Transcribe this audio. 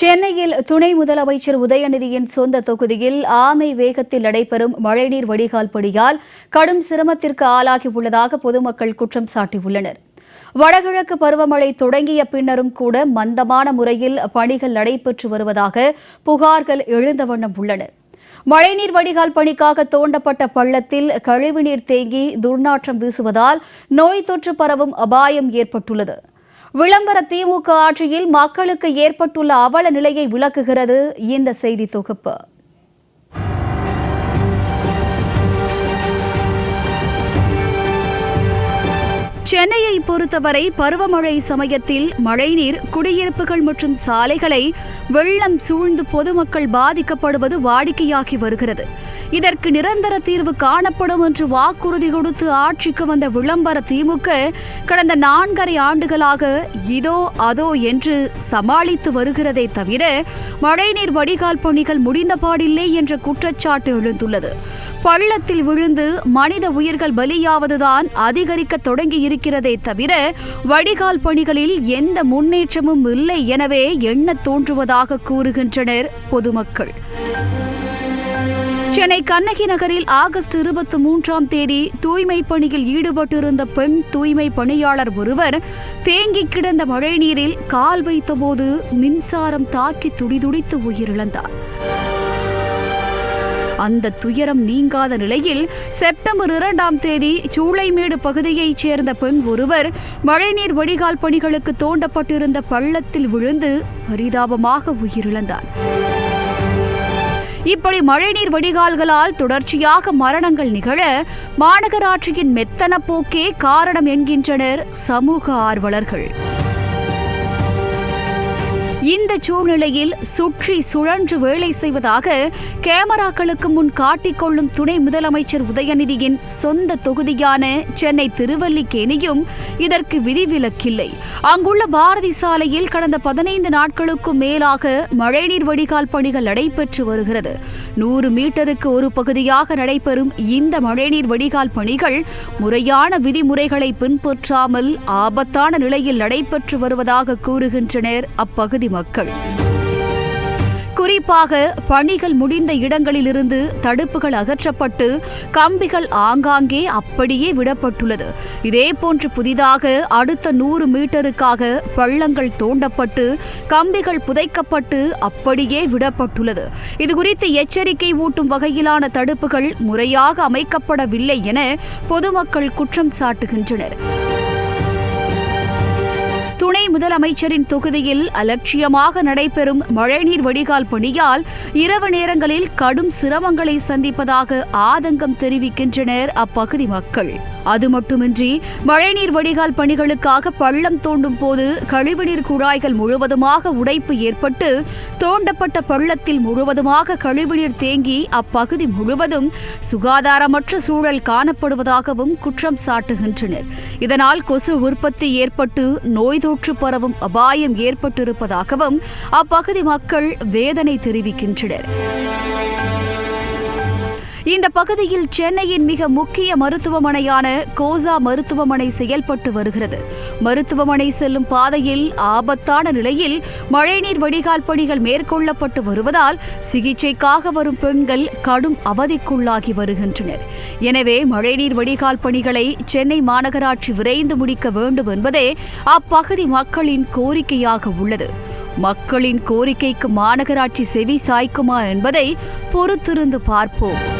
சென்னையில் துணை முதலமைச்சர் உதயநிதியின் சொந்த தொகுதியில் ஆமை வேகத்தில் நடைபெறும் மழைநீர் வடிகால் பணியால் கடும் சிரமத்திற்கு ஆளாகி உள்ளதாக பொதுமக்கள் குற்றம் சாட்டியுள்ளனர். வடகிழக்கு பருவமழை தொடங்கிய பின்னரும் கூட மந்தமான முறையில் பணிகள் நடைபெற்று வருவதாக புகார்கள் எழுந்த வண்ணம் உள்ளன. மழைநீர் வடிகால் பணிக்காக தோண்டப்பட்ட பள்ளத்தில் கழிவுநீர் தேங்கி துர்நாற்றம் வீசுவதால் நோய் தொற்று பரவும் அபாயம் ஏற்பட்டுள்ளது. விளம்பர திமுக ஆட்சியில் மக்களுக்கு ஏற்பட்டுள்ள அவல நிலையை விளக்குகிறது இந்த செய்தி தொகுப்பு. சென்னையை பொறுத்தவரை பருவமழை சமயத்தில் மழைநீர் குடியிருப்புகள் மற்றும் சாலைகளை வெள்ளம் சூழ்ந்து பொதுமக்கள் பாதிக்கப்படுவது வாடிக்கையாகி வருகிறது. இதற்கு நிரந்தர தீர்வு காணப்படும் என்று வாக்குறுதி கொடுத்து ஆட்சிக்கு வந்த விளம்பர திமுக கடந்த நான்கரை ஆண்டுகளாக இதோ அதோ என்று சமாளித்து வருகிறதே தவிர மழைநீர் வடிகால் பணிகள் முடிந்தபாடில்லை என்ற குற்றச்சாட்டு எழுந்துள்ளது. பள்ளத்தில் விழுந்து மனித உயிர்கள் பலியாவதுதான் அதிகரிக்க தொடங்கி இருக்கிறதே தவிர வடிகால் பணிகளில் எந்த முன்னேற்றமும் இல்லை எனவே எண்ணத் தோன்றுவதாக கூறுகின்றனர் பொதுமக்கள். சென்னை கண்ணகி நகரில் ஆகஸ்ட் இருபத்தி மூன்றாம் தேதி தூய்மை பணியில் ஈடுபட்டிருந்த பெண் தூய்மை பணியாளர் ஒருவர் தேங்கி கிடந்த மழைநீரில் கால் வைத்தபோது மின்சாரம் தாக்கி துடிதுடித்து உயிரிழந்தார். அந்த துயரம் நீங்காத நிலையில் செப்டம்பர் இரண்டாம் தேதி சூளைமேடு பகுதியைச் சேர்ந்த பெண் ஒருவர் மழைநீர் வடிகால் பணிகளுக்கு தோண்டப்பட்டிருந்த பள்ளத்தில் விழுந்து பரிதாபமாக உயிரிழந்தார். இப்படி மழைநீர் வடிகால்களால் தொடர்ச்சியாக மரணங்கள் நிகழ மாநகராட்சியின் மெத்தன போக்கே காரணம் என்கின்றனர் சமூக ஆர்வலர்கள். இந்த சூழ்நிலையில் சுற்றி சுழன்று வேலை செய்வதாக கேமராக்களுக்கு முன் காட்டிக்கொள்ளும் துணை முதலமைச்சர் உதயநிதியின் சொந்த தொகுதியான சென்னை திருவல்லிக்கேணியும் இதற்கு விதிவிலக்கில்லை. அங்குள்ள பாரதி சாலையில் கடந்த பதினைந்து நாட்களுக்கும் மேலாக மழைநீர் வடிகால் பணிகள் நடைபெற்று வருகிறது. நூறு மீட்டருக்கு ஒரு பகுதியாக நடைபெறும் இந்த மழைநீர் வடிகால் பணிகள் முறையான விதிமுறைகளை பின்பற்றாமல் ஆபத்தான நிலையில் நடைபெற்று வருவதாக கூறுகின்றனர் அப்பகுதி மக்கள். குறிப்பாக பணிகள் முடிந்த இடங்களிலிருந்து தடுப்புகள் அகற்றப்பட்டு கம்பிகள் ஆங்காங்கே அப்படியே விடப்பட்டுள்ளது. இதேபோன்று புதிதாக அடுத்த நூறு மீட்டருக்காக பள்ளங்கள் தோண்டப்பட்டு கம்பிகள் புதைக்கப்பட்டு அப்படியே விடப்பட்டுள்ளது. இதுகுறித்து எச்சரிக்கை ஊட்டும் வகையிலான தடுப்புகள் முறையாக அமைக்கப்படவில்லை என பொதுமக்கள் குற்றம் சாட்டுகின்றனர். துணை முதலமைச்சரின் தொகுதியில் அலட்சியமாக நடைபெறும் மழைநீர் வடிகால் பணியால் இரவு நேரங்களில் கடும் சிரமங்களை சந்திப்பதாக ஆதங்கம் தெரிவிக்கின்றனர் அப்பகுதி மக்கள். அது மட்டுமின்றி மழைநீர் வடிகால் பணிகளுக்காக பள்ளம் தோண்டும் போது கழிவுநீர் குழாய்கள் முழுவதுமாக உடைப்பு ஏற்பட்டு தோண்டப்பட்ட பள்ளத்தில் முழுவதுமாக கழிவுநீர் தேங்கி அப்பகுதி முழுவதும் சுகாதாரமற்ற சூழல் காணப்படுவதாகவும் குற்றம் சாட்டுகின்றனர். இதனால் கொசு உற்பத்தி ஏற்பட்டு நோய் தொற்று பரவும் அபாயம் ஏற்பட்டிருப்பதாகவும் அப்பகுதி மக்கள் வேதனை தெரிவிக்கின்றனர். இந்த பகுதியில் சென்னையின் மிக முக்கிய மருத்துவமனையான கோசா மருத்துவமனை செயல்பட்டு வருகிறது. மருத்துவமனை செல்லும் பாதையில் ஆபத்தான நிலையில் மழைநீர் வடிகால் பணிகள் மேற்கொள்ளப்பட்டு வருவதால் சிகிச்சைக்காக வரும் பெண்கள் கடும் அவதிக்குள்ளாகி வருகின்றனர். எனவே மழைநீர் வடிகால் பணிகளை சென்னை மாநகராட்சி விரைந்து முடிக்க வேண்டும் என்பதே அப்பகுதி மக்களின் கோரிக்கையாக உள்ளது. மக்களின் கோரிக்கைக்கு மாநகராட்சி செவி சாய்க்குமா என்பதை பொறுத்திருந்து பார்ப்போம்.